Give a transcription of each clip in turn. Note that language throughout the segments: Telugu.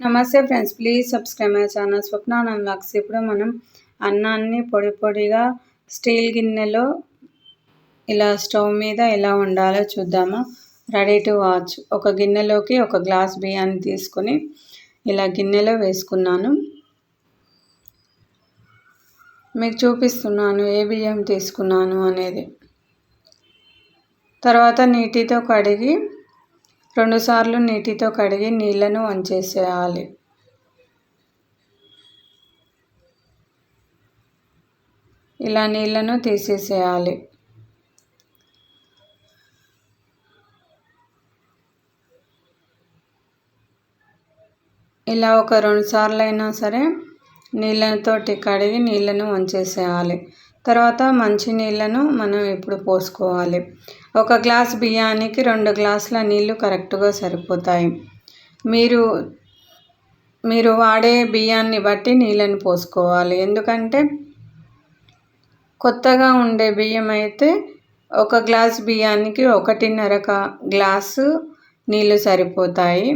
నమస్తే friends please subscribe my channel Swapnanand lakhs ఇప్పుడు మనం అన్నాన్ని పొడి పొడిగా స్టీల్ గిన్నెలో ఇలా స్టవ్ మీద ఎలా ఉండాలో చూద్దాము. Ready to watch. ఒక గిన్నెలోకి ఒక గ్లాస్ బియ్యాన్ని తీసుకొని ఇలా గిన్నెలో వేసుకున్నాను. మీకు చూపిస్తున్నాను ఏ బియ్యం తీసుకున్నాను అనేది. తర్వాత నీటితో కడిగి రెండుసార్లు నీటితో కడిగి నీళ్ళను వంచేసేయాలి. ఇలా నీళ్ళను తీసేసేయాలి. ఇలా ఒక రెండు సార్లు అయినా సరే నీళ్ళతోటి కడిగి నీళ్ళను వంచేసేయాలి. తర్వాత మంచి నీళ్ళను మనం ఇప్పుడు పోసుకోవాలి. ఒక గ్లాస్ బియ్యానికి రెండు గ్లాసుల నీళ్ళు కరెక్ట్గా సరిపోతాయి. మీరు మీరు వాడే బియ్యాన్ని బట్టి నీళ్ళని పోసుకోవాలి. ఎందుకంటే కొత్తగా ఉండే బియ్యం అయితే ఒక గ్లాస్ బియ్యానికి ఒకటిన్నర గ్లాసు నీళ్ళు సరిపోతాయి.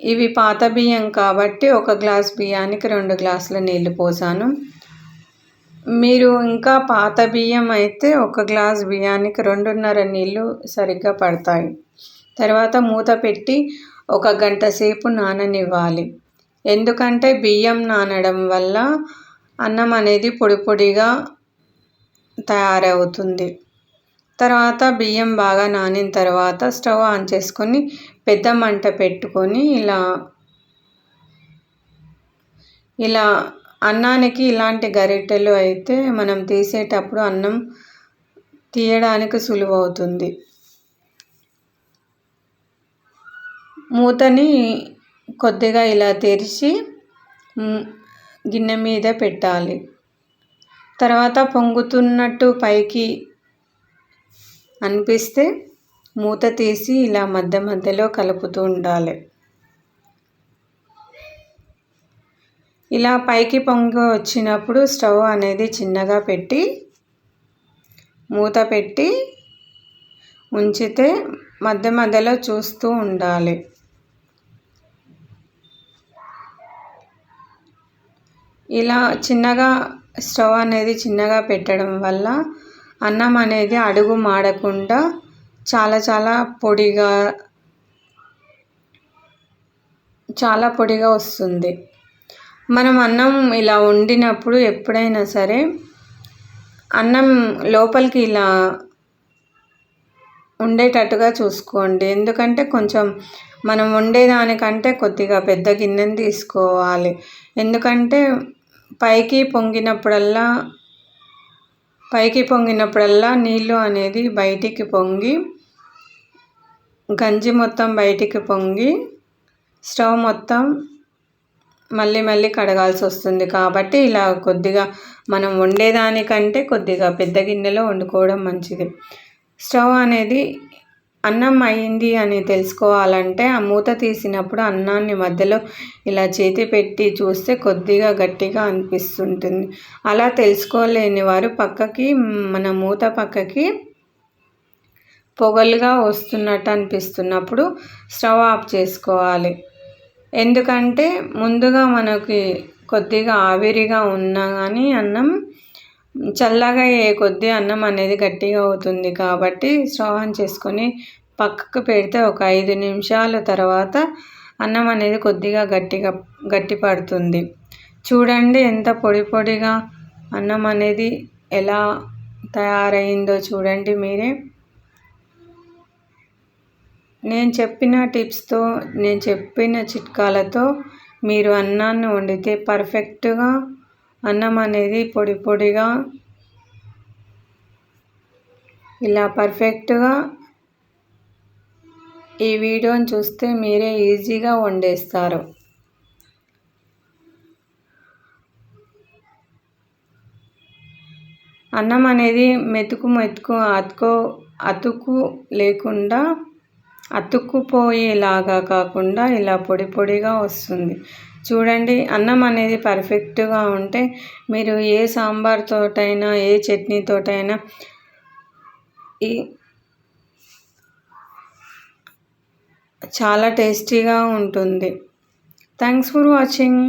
ఇవి పాత బియ్యం కాబట్టి ఒక గ్లాస్ బియ్యానికి రెండు గ్లాసుల నీళ్ళు పోసాను. మీరు ఇంకా పాత బియ్యం అయితే ఒక గ్లాస్ బియ్యానికి రెండున్నర నీళ్ళు సరిగ్గా పడతాయి. తర్వాత మూత పెట్టి ఒక గంట సేపు నాననివ్వాలి. ఎందుకంటే బియ్యం నానడం వల్ల అన్నం అనేది పొడి పొడిగా తయారవుతుంది. తర్వాత బియ్యం బాగా నానిన తర్వాత స్టవ్ ఆన్ చేసుకొని పెద్ద మంట పెట్టుకొని ఇలా ఇలా అన్నానికి ఇలాంటి గరిటెలు అయితే మనం తీసేటప్పుడు అన్నం తీయడానికి సులువు అవుతుంది మూతని కొద్దిగా ఇలా తెరిచి గిన్నె మీద పెట్టాలి. తర్వాత పొంగుతున్నట్టు పైకి అనిపిస్తే మూత తీసి ఇలా మధ్య మధ్యలో కలుపుతూ ఉండాలి. ఇలా పైకి పొంగి వచ్చినప్పుడు స్టవ్ అనేది చిన్నగా పెట్టి మూత పెట్టి ఉంచితే మధ్య మధ్యలో చూస్తూ ఉండాలి. ఇలా చిన్నగా స్టవ్ అనేది చిన్నగా పెట్టడం వల్ల అన్నం అనేది అడుగు మాడకుండా చాలా చాలా పొడిగా చాలా పొడిగా వస్తుంది. మనం అన్నం ఇలా వండినప్పుడు ఎప్పుడైనా సరే అన్నం లోపలికి ఇలా ఉండేటట్టుగా చూసుకోండి. ఎందుకంటే కొంచెం మనం వండేదానికంటే కొద్దిగా పెద్ద గిన్నెని తీసుకోవాలి. ఎందుకంటే పైకి పొంగినప్పుడల్లా పైకి పొంగినప్పుడల్లా నీళ్ళు అనేది బయటికి పొంగి గంజి మొత్తం బయటికి పొంగి స్టవ్ మొత్తం మళ్ళీ మళ్ళీ కడగాల్సి వస్తుంది. కాబట్టి ఇలా కొద్దిగా మనం వండేదానికంటే కొద్దిగా పెద్ద గిన్నెలో వండుకోవడం మంచిది. స్టవ్ అనేది అన్నం అయింది అని తెలుసుకోవాలంటే ఆ మూత తీసినప్పుడు అన్నాన్ని మధ్యలో ఇలా చేతి పెట్టి చూస్తే కొద్దిగా గట్టిగా అనిపిస్తుంటుంది. అలా తెలుసుకోలేని వారు పక్కకి మన మూత పక్కకి పొగలుగా వస్తున్నట్టు అనిపిస్తున్నప్పుడు స్టవ్ ఆఫ్ చేసుకోవాలి. ఎందుకంటే ముందుగా మనకి కొద్దిగా ఆవిరిగా ఉన్నా కానీ అన్నం చల్లగా అయ్యే కొద్దీ అన్నం అనేది గట్టిగా అవుతుంది కాబట్టి స్టవ్ ఆన్ చేసుకొని పక్కకు పెడితే ఒక ఐదు నిమిషాల తర్వాత అన్నం అనేది కొద్దిగా గట్టిగా గట్టి పడుతుంది. చూడండి ఎంత పొడి పొడిగా అన్నం అనేది ఎలా తయారైందో చూడండి మీరే. నేను చెప్పిన టిప్స్తో నేను చెప్పిన చిట్కాలతో మీరు అన్నాన్ని వండితే పర్ఫెక్ట్గా అన్నం అనేది పొడి పొడిగా ఇలా పర్ఫెక్ట్గా ఈ వీడియోని చూస్తే మీరే ఈజీగా వండేస్తారు. అన్నం అనేది మెతుకు మెతుకు అతుకో అతుకు లేకుండా అతుక్కుపోయేలాగా కాకుండా ఇలా పొడి పొడిగా వస్తుంది. చూడండి అన్నం అనేది పర్ఫెక్ట్గా ఉంటే మీరు ఏ సాంబార్తోటైనా ఏ చట్నీతోటైనా ఈ చాలా టేస్టీగా ఉంటుంది. Thanks for watching.